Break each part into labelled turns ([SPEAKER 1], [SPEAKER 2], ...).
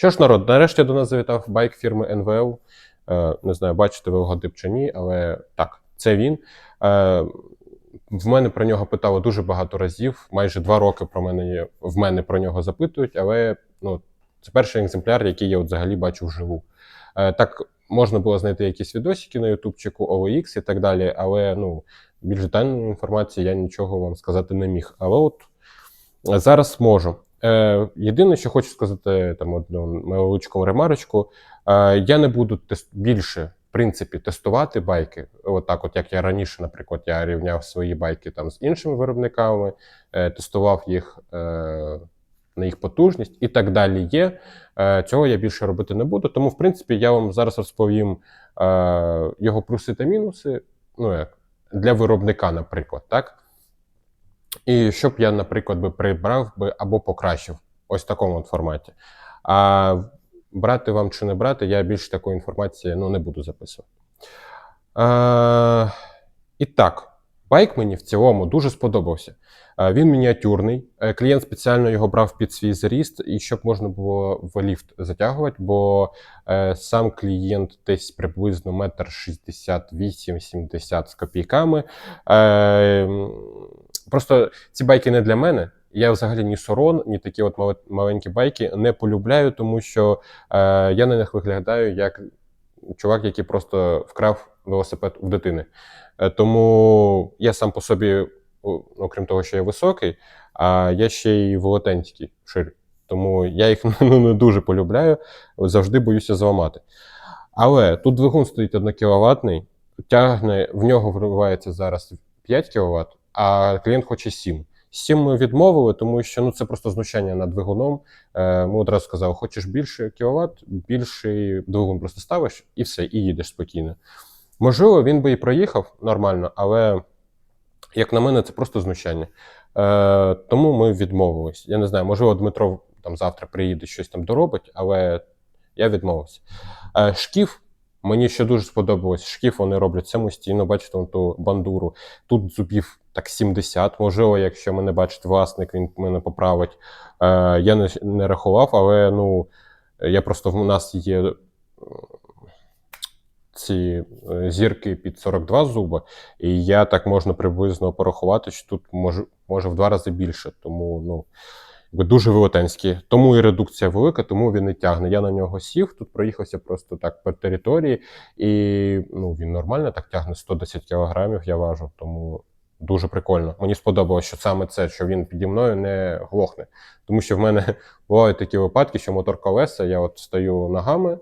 [SPEAKER 1] Що ж, народ, нарешті до нас завітав байк фірми НВЛ. Е, не знаю, бачите ви дip чи ні, але так, це він. Е, в мене про нього питали дуже багато разів. Майже два роки про мене в мене про нього запитують, але ну, це перший екземпляр, який я от взагалі бачу вживу. Е, так, можна було знайти якісь відосики на ютубчику, OLX і так далі, але ну, більш детальної інформації я нічого вам сказати не міг. Але от зараз можу. Е, єдине, що хочу сказати, там одну невеличку ремарочку. Е, я не буду тест більше, в принципі, тестувати байки. Отак, от як я раніше, наприклад, я рівняв свої байки там з іншими виробниками, е, тестував їх е, на їх потужність і так далі є. Е, цього я більше робити не буду. Тому, в принципі, я вам зараз розповім е, його плюси та мінуси. Ну як для виробника, наприклад, так. І щоб я, наприклад, би прибрав би або покращив ось в такому от форматі. А брати вам чи не брати, я більше такої інформації ну, не буду записувати. А, і так, байк мені в цілому дуже сподобався. Він мініатюрний. Е, Клієнт спеціально його брав під свій зріст, і щоб можна було в ліфт затягувати, бо е, сам клієнт десь приблизно метр 68-70 з копійками. Просто ці байки не для мене. Я взагалі ні сорон, ні такі от мал- маленькі байки не полюбляю, тому що е, я на них виглядаю як чувак, який просто вкрав велосипед у дитини. Е, тому я сам по собі, окрім того, що я високий, а я ще й велетенський шир. Тому я їх ну, не дуже полюбляю, завжди боюся зламати. Але тут двигун стоїть 1 кВт, тягне, в нього вривається зараз 5 кВт, а клієнт хоче 7. 7 ми відмовили, тому що ну, це просто знущання над двигуном. Е, ми одразу сказали, хочеш більше кіловат, більший двигун просто ставиш і все, і їдеш спокійно. Можливо, він би і проїхав нормально, але, як на мене, це просто знущання. Е, тому ми відмовились. Я не знаю, можливо, Дмитро там завтра приїде щось там доробить, але я відмовився. Е, шкіф. Мені ще дуже сподобалось. Шкіф вони роблять самостійно, бачите, вон ту бандуру. Тут зубів так 70. Можливо, якщо мене бачить власник, він мене поправить. Е, я не, не рахував, але ну, я просто в нас є е, ці е, зірки під 42 зуби, і я так можна приблизно порахувати, що тут може, може в два рази більше. Тому ну, дуже велетенські. Тому і редукція велика, тому він і тягне. Я на нього сів, тут проїхався просто так по території, і ну, він нормально так тягне 110 кілограмів, я важу. Тому дуже прикольно. Мені сподобалося, що саме це, що він піді мною не глохне. Тому що в мене бувають такі випадки, що мотор колеса, я от стою ногами,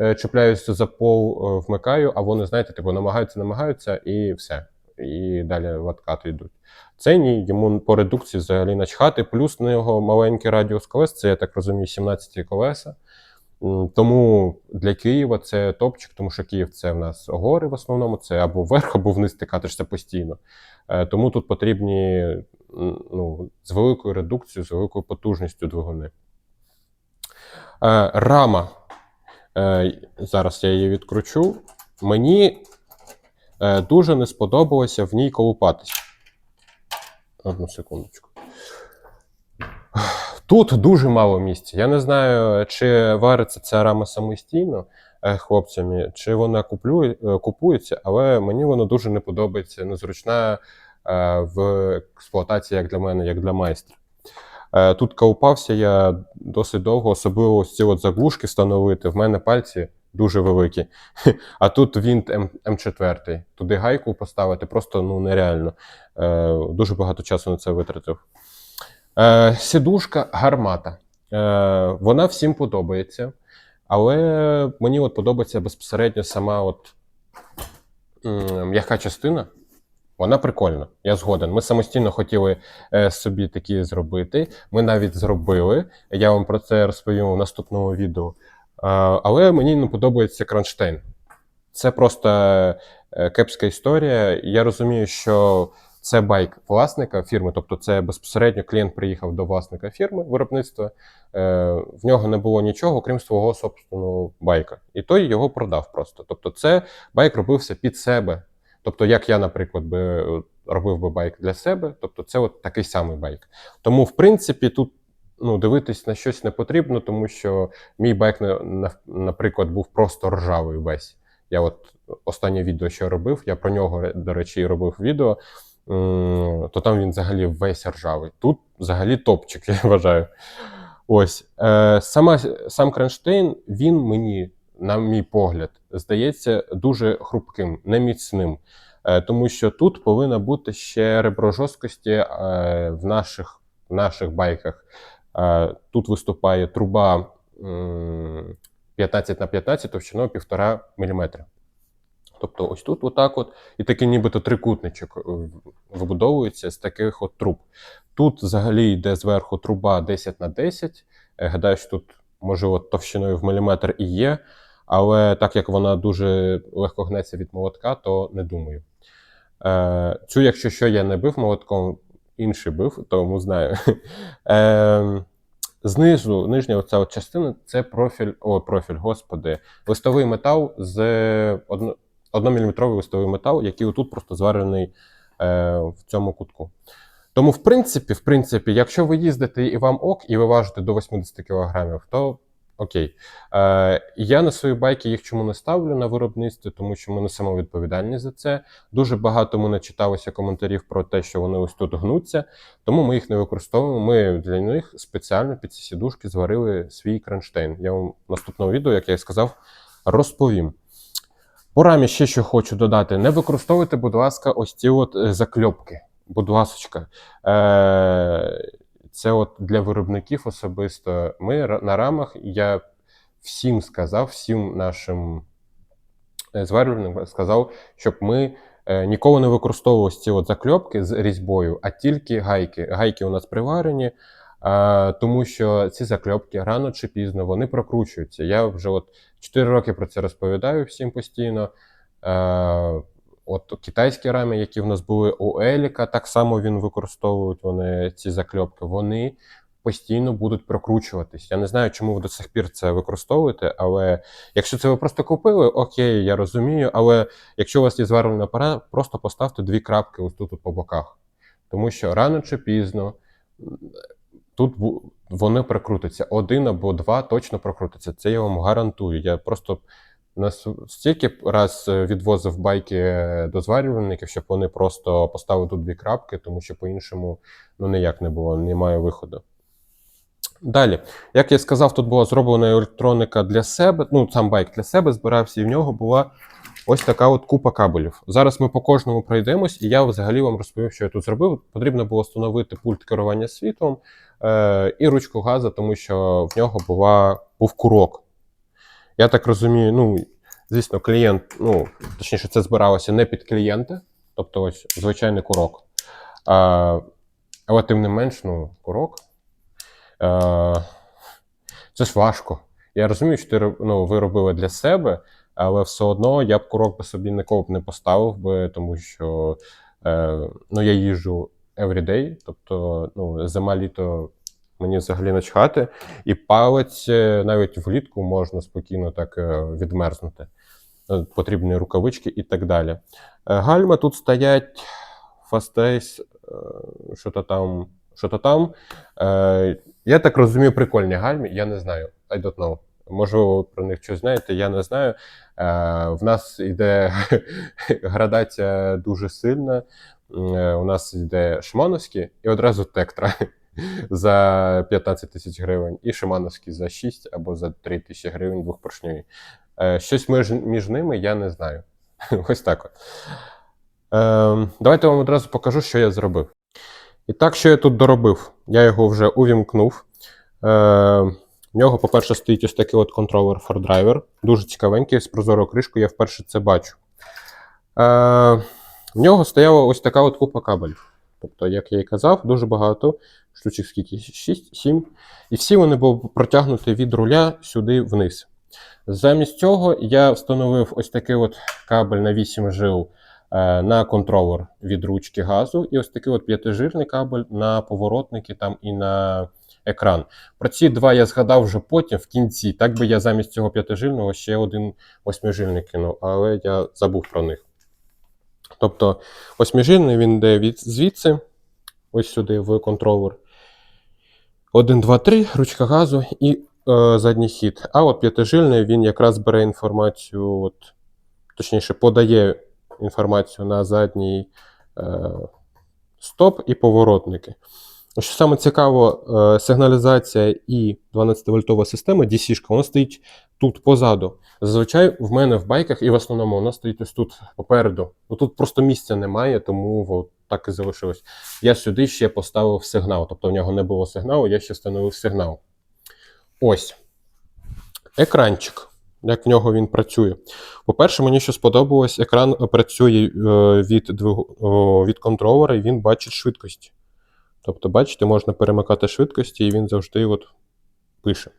[SPEAKER 1] е, чіпляюся за пол, е, вмикаю, а вони, знаєте, типу, намагаються, намагаються, і все. І далі в откати йдуть. Це ні, йому по редукції взагалі начхати. Плюс на його маленький радіус колес, це я так розумію, 17 колеса. Тому для Києва це топчик, тому що Київ це в нас гори в основному, це або вверх, або вниз ти постійно. Е, Тому тут потрібні ну, з великою редукцією, з великою потужністю двигуни. Е, Рама. Е, Зараз я її відкручу. Мені дуже не сподобалося в ній колупатись. Одну секундочку. Тут дуже мало місця. Я не знаю, чи вариться ця рама самостійно е, хлопцями, чи вона куплю, е, купується, але мені вона дуже не подобається, незручна е, в експлуатації як для мене, як для майстра. Тут колупався я досить довго, особливо ці от заглушки встановити. В мене пальці дуже великі. А тут вінт М- М4. Туди гайку поставити просто ну, нереально. Е, Дуже багато часу на це витратив. Е, Сідушка гармата. Е, Вона всім подобається, але мені от подобається безпосередньо сама от м'яка частина. Вона прикольна, я згоден. Ми самостійно хотіли е, собі такі зробити. Ми навіть зробили. Я вам про це розповім у наступному відео. Але мені не подобається кронштейн. Це просто е, кепська історія. Я розумію, що це байк власника фірми, тобто це безпосередньо клієнт приїхав до власника фірми виробництва. Е, в нього не було нічого, крім свого собственного байка. І той його продав просто. Тобто, це байк робився під себе. Тобто, як я, наприклад, би е, робив би байк для себе, тобто це от такий самий байк. Тому, в принципі, тут ну, дивитись на щось не потрібно, тому що мій байк, на- на- наприклад, був просто ржавий весь. Я от останнє відео, що робив, я про нього, до речі, робив відео, то там він взагалі весь ржавий. Тут взагалі топчик, я вважаю. Ось. Е, сама, сам кронштейн, він мені, на мій погляд, здається дуже хрупким, неміцним. Е, тому що тут повинна бути ще ребро жорсткості е, в, наших, в наших байках. Е, тут виступає труба 15 на 15 товщиною 1,5 мм. Тобто, ось тут, отак, от, і такий нібито трикутничок е, вибудовується з таких от труб. Тут взагалі йде зверху труба 10 на 10. Е, Гадаю, що тут, можливо, товщиною в міліметр і є, але так як вона дуже легко гнеться від молотка, то не думаю. Цю, якщо що, я не бив молотком, інший бив, тому знаю. Е, знизу, нижня оця от частина це профіль, о, профіль, господи, листовий метал з одно, 1-мм листовий метал, який отут просто зварений е, в цьому кутку. Тому, в принципі, в принципі, якщо ви їздите і вам ок, і ви важите до 80 кг, то окей. Е, я на свої байки їх чому не ставлю на виробництві, тому що ми несемо відповідальність за це. Дуже багато мене читалося коментарів про те, що вони ось тут гнуться, тому ми їх не використовуємо. Ми для них спеціально під ці сідушки зварили свій кронштейн. Я вам в наступному відео, як я і сказав, розповім. По рамі ще що хочу додати: не використовуйте, будь ласка, ось ці от е, закльопки. Будь ласочка. Е, це от для виробників особисто. Ми на рамах я всім сказав, всім нашим е, зварювальникам сказав, щоб ми е, ніколи не використовували ці от закльопки з різьбою, а тільки гайки. Гайки у нас приварені. Тому що ці закльопки рано чи пізно вони прокручуються. Я вже от 4 роки про це розповідаю всім постійно. От китайські рамі, які в нас були у Еліка, так само він використовують вони ці закльопки. Вони постійно будуть прокручуватись. Я не знаю, чому ви до сих пір це використовуєте, але якщо це ви просто купили, окей, я розумію. Але якщо у вас є зварювальний апарат, просто поставте дві крапки ось тут по боках. Тому що рано чи пізно тут вони прокрутяться. Один або два точно прокрутяться. Це я вам гарантую. Я просто нас стільки раз е, відвозив байки е, до зварювальників, щоб вони просто поставили тут дві крапки, тому що по-іншому ну ніяк не було, немає виходу. Далі, як я сказав, тут була зроблена електроніка для себе. Ну, сам байк для себе збирався, і в нього була ось така от купа кабелів. Зараз ми по кожному пройдемось, і я взагалі вам розповім, що я тут зробив. Потрібно було встановити пульт керування світлом е, і ручку газу, тому що в нього була, був курок. Я так розумію, ну, звісно, клієнт, ну, точніше, це збиралося не під клієнта, тобто ось звичайний курок. А, але тим не менш, ну, курок. А, це ж важко. Я розумію, що ти, ну, ви робили для себе, але все одно я б курок би собі ніколи б не поставив би, тому що е, ну, я їжджу everyday, тобто ну, зима літо мені взагалі начхати. І палець е, навіть влітку можна спокійно так е, відмерзнути. Е, Потрібні рукавички і так далі. Гальма тут стоять Fastace, е, що-то там. Що-то там. Е, я так розумію, прикольні гальмі, я не знаю. I don't know. Можливо, ви про них щось знаєте, я не знаю. В нас йде градація дуже сильна. У нас йде Шимановський і одразу Тектра за 15 тисяч гривень, і Шимановський за 6 або за 3 тисячі гривень двохпоршньові. Е, щось між, ними я не знаю. Ось так. От. Е, давайте вам одразу покажу, що я зробив. І так, що я тут доробив? Я його вже увімкнув. Е, в нього, по-перше, стоїть ось такий от контролер ForDriver. Дуже цікавенький, з прозорою кришкою, я вперше це бачу. В нього стояла ось така от купа кабелів. Тобто, як я і казав, дуже багато, штучок скільки? 6, 7. І всі вони були протягнуті від руля сюди вниз. Замість цього я встановив ось такий от кабель на 8 жил е, на контролер від ручки газу, і ось такий от п'ятижирний кабель на поворотники там і на екран. Про ці два я згадав вже потім, в кінці. Так би я замість цього п'ятижильного ще один восьмижильний кинув, але я забув про них. Тобто восьмижильний він йде від звідси, ось сюди в контролер. 1, 2, 3, ручка газу і е, задній хід. А от п'ятижильний він якраз бере інформацію, от, точніше, подає інформацію на задній е, стоп і поворотники. Що саме цікаво, е, сигналізація і 12-вольтова система DC-шка, вона стоїть тут позаду. Зазвичай в мене в байках і в основному вона стоїть ось тут попереду. Ну тут просто місця немає, тому от так і залишилось. Я сюди ще поставив сигнал. Тобто в нього не було сигналу, я ще встановив сигнал. Ось. Екранчик. Як в нього він працює. По-перше, мені що сподобалось, екран працює е, від, від контролера і він бачить швидкості. Тобто, бачите, можна перемикати швидкості, і він завжди от пише.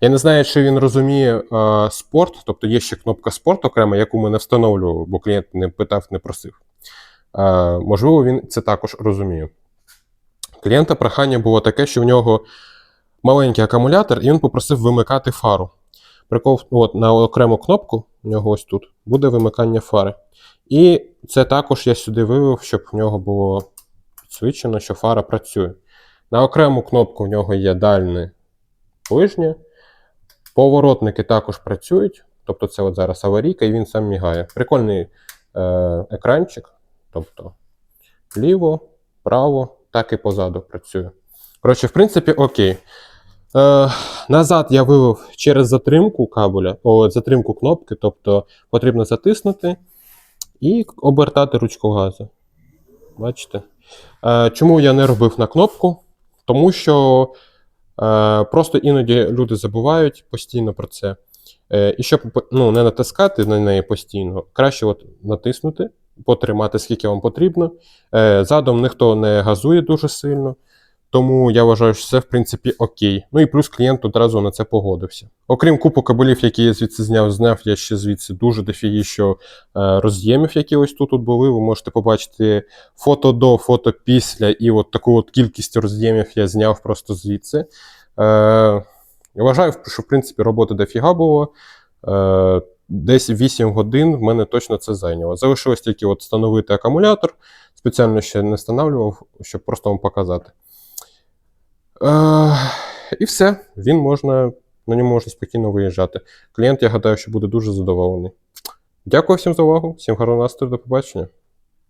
[SPEAKER 1] Я не знаю, чи він розуміє е, спорт, тобто є ще кнопка спорт окрема, яку ми не встановлювали, бо клієнт не питав, не просив. Е, можливо, він це також розуміє. Клієнта прохання було таке, що в нього маленький акумулятор, і він попросив вимикати фару. Прикол от, на окрему кнопку, у нього ось тут, буде вимикання фари. І це також я сюди вивів, щоб в нього було підсвічено, що фара працює. На окрему кнопку в нього є дальне ближнє. Поворотники також працюють. Тобто це от зараз аварійка, і він сам мігає. Прикольний е, екранчик. Тобто ліво, право, так і позаду працює. Коротше, в принципі, окей. Е, назад я вивів через затримку кабеля, о, затримку кнопки, тобто потрібно затиснути і обертати ручку газу. Бачите? Е, чому я не робив на кнопку? Тому що е, просто іноді люди забувають постійно про це. Е, і щоб ну, не натискати на неї постійно, краще от натиснути, потримати скільки вам потрібно. Е, задом ніхто не газує дуже сильно. Тому я вважаю, що це в принципі окей. Ну і плюс клієнт одразу на це погодився. Окрім купу кабелів, які я звідси зняв, зняв я ще звідси дуже дофігі, що е, роз'ємів, які ось тут от були. Ви можете побачити фото до, фото після, і от таку от кількість роз'ємів я зняв просто звідси. Е, вважаю, що в принципі роботи дофіга було. Е, десь 8 годин в мене точно це зайняло. Залишилось тільки от встановити акумулятор. Спеціально ще не встановлював, щоб просто вам показати. Е, і все, він можна, на ньому можна спокійно виїжджати. Клієнт, я гадаю, що буде дуже задоволений. Дякую всім за увагу, всім гарного настрою, до побачення.